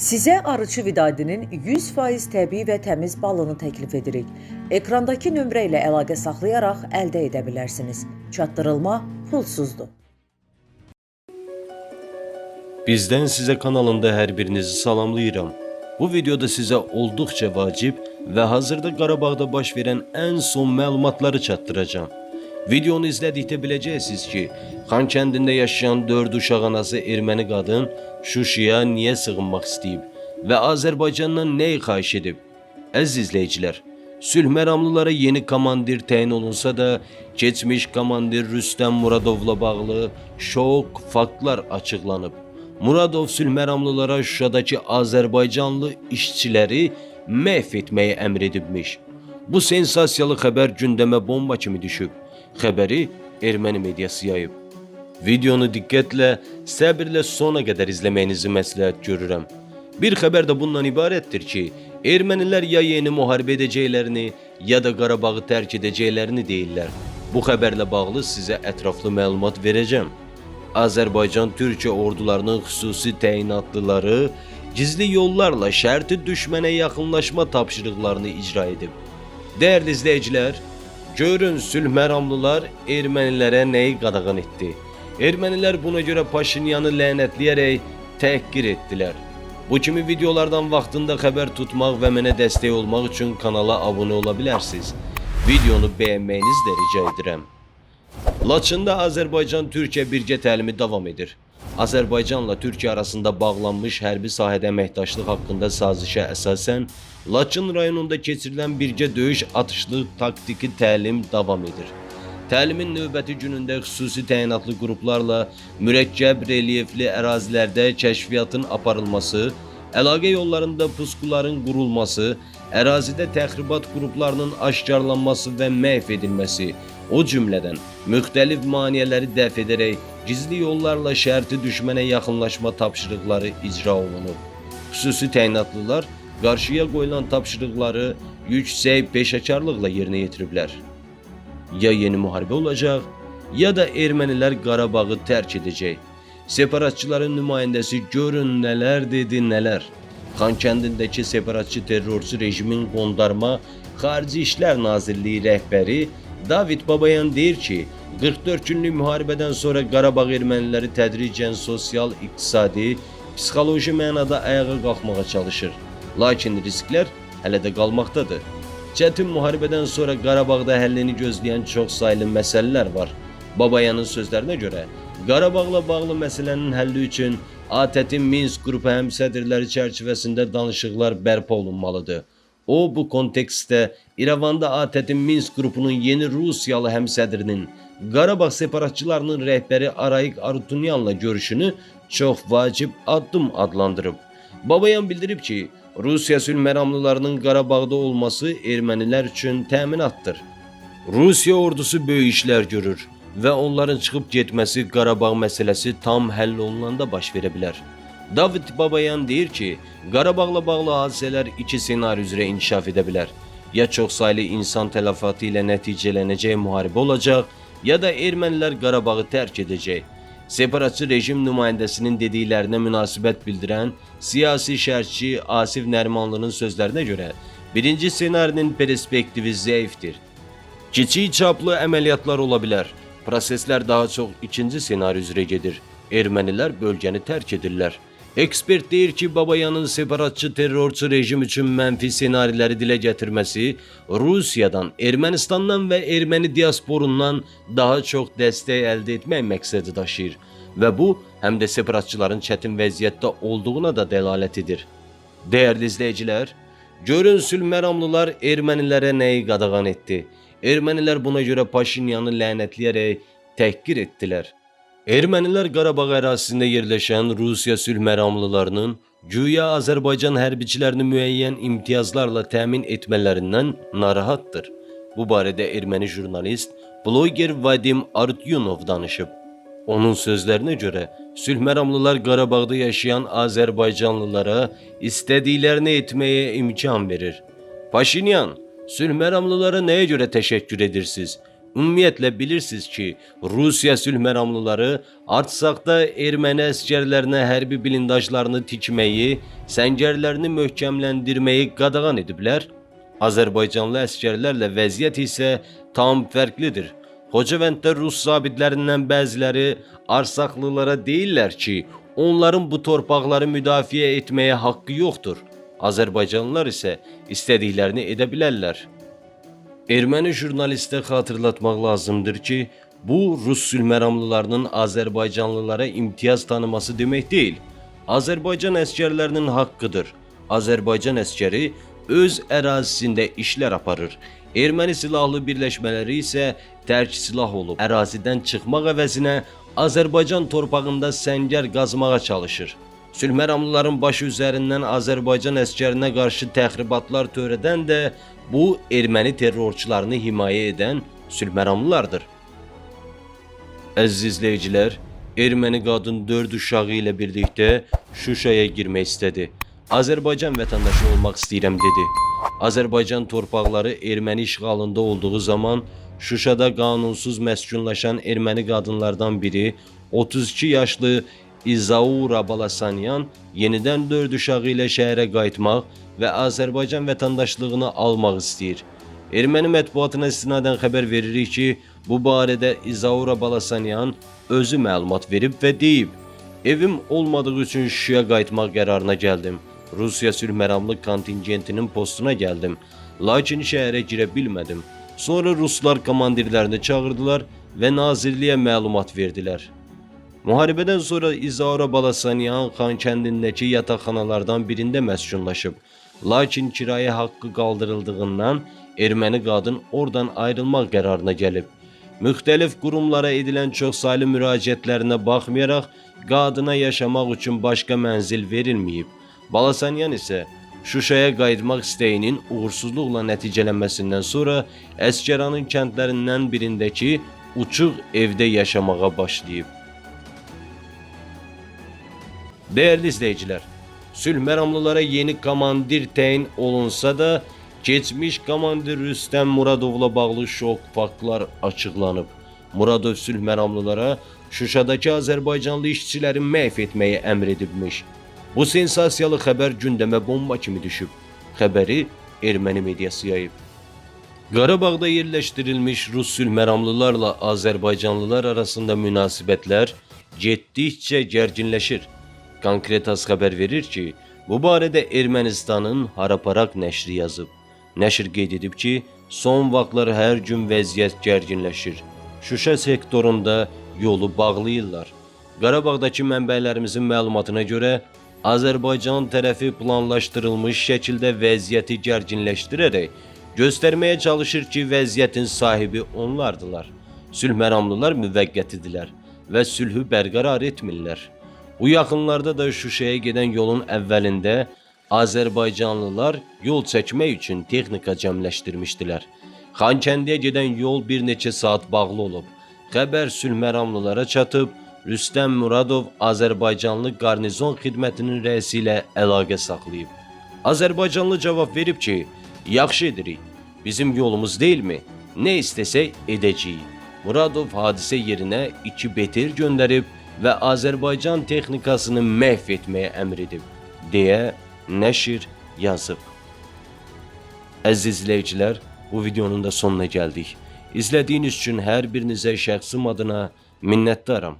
Sizə arıçı vidadinin 100% təbii və təmiz balını təklif edirik. Ekrandakı nömrə ilə əlaqə saxlayaraq əldə edə bilərsiniz. Çatdırılma pulsuzdur. Bizdən sizə kanalında hər birinizi salamlayıram. Bu videoda sizə olduqca vacib və hazırda Qarabağda baş verən ən son məlumatları çatdıracağam. Videonu izlədikdə biləcəksiniz ki, Xankəndində yaşayan 4 uşaq anası erməni qadın Şuşiya niyə sığınmaq istəyib və Azərbaycandan nə xahiş edib? Əziz izləyicilər, sülh məramlılara yeni komandir təyin olunsa da, keçmiş komandir Rüstəm Muradovla bağlı şok faktlar açıqlanıb. Muradov sülh məramlılara Şuşadakı Azərbaycanlı işçiləri məhv etməyə əmr edibmiş. Bu sensasiyalı xəbər gündəmə bomba kimi düşüb. Xəbəri erməni mediası yayıb. Videonu diqqətlə, səbirlə sona qədər izləməyinizi məsləhət görürəm. Bir xəbər də bundan ibarətdir ki, ermənilər ya yeni müharibə edəcəklərini, ya da Qarabağı tərk edəcəklərini deyirlər. Bu xəbərlə bağlı sizə ətraflı məlumat verəcəm. Azərbaycan Türkiyə ordularının xüsusi təyinatlıları gizli yollarla şərti düşmənə yaxınlaşma tapşırıqlarını icra edib. Dəyərli izləyicilər, görün sülh məramlılar ermənilərə nəyi qadağan etdi. Ermənilər buna görə Paşinyanı lənətləyərək təhqir etdilər. Bu kimi videolardan vaxtında xəbər tutmaq və mənə dəstək olmaq üçün kanala abunə ola bilərsiniz. Videonu bəyənməyinizi də rica edirəm. Laçında Azərbaycan-Türkiyə birgə təlimi davam edir. Azərbaycanla Türkiyə arasında bağlanmış hərbi sahədə əməkdaşlıq haqqında sazişə əsasən Laçın rayonunda keçirilən birgə döyüş atışlı taktiki təlim davam edir. Təlimin növbəti günündə xüsusi təyinatlı qruplarla mürəkkəb relyefli ərazilərdə kəşfiyyatın aparılması, əlaqə yollarında puskuların qurulması, ərazidə təxribat qruplarının aşkarlanması və məhv edilməsi, o cümlədən müxtəlif maneələri dəf edərək gizli yollarla şərti düşmənə yaxınlaşma tapşırıqları icra olunub. Xüsusi təyinatlılar qarşıya qoyulan tapşırıqları yüksək peşəkarlıqla yerinə yetiriblər. Ya yeni müharibə olacaq, ya da ermənilər Qarabağı tərk edəcək. Separatçıların nümayəndəsi görün nələr dedi, nələr. Xankəndindəki separatçı terrorçu rejimin qondarma Xarici İşlər Nazirliyi rəhbəri David Babayan deyir ki, 44 günlük müharibədən sonra Qarabağ erməniləri tədricən sosial, iqtisadi, psixoloji mənada ayağa qalxmağa çalışır. Lakin risklər hələ də qalmaqdadır. Çətin müharibədən sonra Qarabağda həllini gözləyən çox saylı məsələlər var. Babayanın sözlərinə görə Qarabağla bağlı məsələnin həlli üçün ATƏT-in Minsk qrupu həmsədrləri çərçivəsində danışıqlar bərpa olunmalıdır. O bu kontekstdə İrəvanda ATƏT-in Minsk qrupunun yeni Rusiyalı həmsədrinin Qarabağ separatçılarının rəhbəri Arayik Arutunyanla görüşünü çox vacib addım adlandırıb. Babayan bildirib ki, Rusiya sülh məramlılarının Qarabağda olması ermənilər üçün təminatdır. Rusiya ordusu böyük işlər görür və onların çıxıb getməsi Qarabağ məsələsi tam həll olunanda baş verə bilər. David Babayan deyir ki, Qarabağla bağlı hadisələr iki ssenari üzrə inkişaf edə bilər. Ya çoxsaylı insan tələfatı ilə nəticələnəcək müharibə olacaq, ya da ermənilər Qarabağı tərk edəcək. Separatçı rejim nümayəndəsinin dediklərinə münasibət bildirən siyasi şərhçi Asif Nərimanlının sözlərinə görə, birinci ssenarinin perspektivi zəifdir. Kiçik çaplı əməliyyatlar ola bilər. Proseslər daha çox ikinci ssenari üzrə gedir. Ermənilər bölgəni tərk edirlər. Ekspert deyir ki, Babayanın separatçı terrorçu rejim üçün mənfi ssenariləri dilə gətirməsi Rusiyadan, Ermənistandan və erməni diasporundan daha çox dəstək əldə etmək məqsədi daşıyır və bu həm də separatçıların çətin vəziyyətdə olduğuna da dəlalət edir. Dəyərli izləyicilər, görün sülh məramlılar ermənilərə nəyi qadağan etdi. Ermənilər buna görə Paşinyanı lənətləyərək təhqir etdilər. Ermənilər Qarabağ ərazisində yerləşən Rusiya sülh məramlılarının güya Azərbaycan hərbiçilərini müəyyən imtiyazlarla təmin etmələrindən narahatdır. Bu barədə erməni jurnalist, bloger Vadim Artyunov danışıb. Onun sözlərinə görə sülh məramlılar Qarabağda yaşayan Azərbaycanlılara istədiklərini etməyə imkan verir. Paşinyan, sülh məramlılara nəyə görə təşəkkür edirsiniz? Ümumiyyətlə bilirsiniz ki, Rusiya sülh məramlıları Artsaqda erməni əsgərlərinə hərbi blindajlarını tikməyi, səngərlərini möhkəmləndirməyi qadağan ediblər. Azərbaycanlı əsgərlərlə vəziyyət isə tam fərqlidir. Xocavənddə Rus zabitlərindən bəziləri Arsaqlılara deyirlər ki, onların bu torpaqları müdafiə etməyə haqqı yoxdur. Azərbaycanlılar isə istədiklərini edə bilərlər. Erməni jurnalistə xatırlatmaq lazımdır ki, bu Rus sülhməramlılarının Azərbaycanlılara imtiyaz tanıması demək deyil. Azərbaycan əsgərlərinin haqqıdır. Azərbaycan əskəri öz ərazisində işlər aparır. Erməni silahlı birləşmələri isə tərk silah olub. Ərazidən çıxmaq əvəzinə Azərbaycan torpağında səngər qazmağa çalışır. Sülhməramlıların başı üzərindən Azərbaycan əskərinə qarşı təxribatlar törədən də bu erməni terrorçularını himayə edən sülhməramlılardır. Əziz izləyicilər, erməni qadın 4 uşağı ilə birlikdə Şuşaya girmək istədi. Azərbaycan vətəndaşı olmaq istəyirəm dedi. Azərbaycan torpaqları erməni işğalında olduğu zaman Şuşada qanunsuz məskunlaşan erməni qadınlardan biri 32 yaşlı İzaura Balasanyan yenidən 4 uşağı ilə şəhərə qayıtmaq və Azərbaycan vətəndaşlığını almaq istəyir. Erməni mətbuatına istinadən xəbər veririk ki, bu barədə İzaura Balasanyan özü məlumat verib və deyib: "Evim olmadığı üçün Şuşaya qayıtmaq qərarına gəldim. Rusiya sülh məramlı kontingentinin postuna gəldim. Lakin şəhərə girə bilmədim. Sonra ruslar komandirlərini çağırdılar və nazirliyə məlumat verdilər." Müharibədən sonra İzaura Balasanyan Xan kəndindəki yataqxanalardan birində məskunlaşıb. Lakin kirayə haqqı qaldırıldığından erməni qadın oradan ayrılmaq qərarına gəlib. Müxtəlif qurumlara edilən çoxsaylı müraciətlərinə baxmayaraq qadına yaşamaq üçün başqa mənzil verilməyib. Balasanyan isə Şuşaya qayıtmaq istəyinin uğursuzluqla nəticələnməsindən sonra Əsgəranın kəndlərindən birindəki uçuq evdə yaşamağa başlayıb. Değerli izleyiciler, sülh məramlılara yeni komandir təyin olunsa da, geçmiş komandir Rüstəm Muradovla bağlı şok faktlar açıqlanıb. Muradov sülh məramlılara Şuşadakı Azərbaycanlı işçiləri məhv etməyi əmr edibmiş. Bu sensasiyalı xəbər gündəmə bomba kimi düşüb. Xəbəri erməni mediası yayıb. Qarabağda yerləşdirilmiş Rus sülh məramlılarla Azərbaycanlılar arasında münasibətlər getdikcə gərginləşir. Konkretas xəbər verir ki, bu barədə Ermənistanın Haraparak nəşri yazıb. Nəşr qeyd edib ki, son vaxtlar hər gün vəziyyət gərginləşir. Şuşa sektorunda yolu bağlayırlar. Qarabağdakı mənbələrimizin məlumatına görə Azərbaycan tərəfi planlaşdırılmış şəkildə vəziyyəti gərginləşdirərək göstərməyə çalışır ki, vəziyyətin sahibi onlardılar. Sülh məramlılar müvəqqətidirlər və sülhü bərqərar etmirlər. Bu yaxınlarda da Şuşaya gedən yolun əvvəlində Azərbaycanlılar yol çəkmək üçün texnika cəmləşdirmişdilər. Xankəndiyə gedən yol bir neçə saat bağlı olub. Xəbər sülh məramlılara çatıb, Rüstəm Muradov Azərbaycanlı qarnizon xidmətinin rəisi ilə əlaqə saxlayıb. Azərbaycanlı cavab verib ki, yaxşı edirik. Bizim yolumuz deyilmi? Nə istəsək edəcəyik. Muradov hadisə yerinə 2 beter göndərib və Azərbaycan texnikasını məhv etməyə əmr edib, deyə nəşr yazıb. Əziz izləyicilər, bu videonun da sonuna gəldik. İzlədiyiniz üçün hər birinizə şəxsim adına minnətdaram.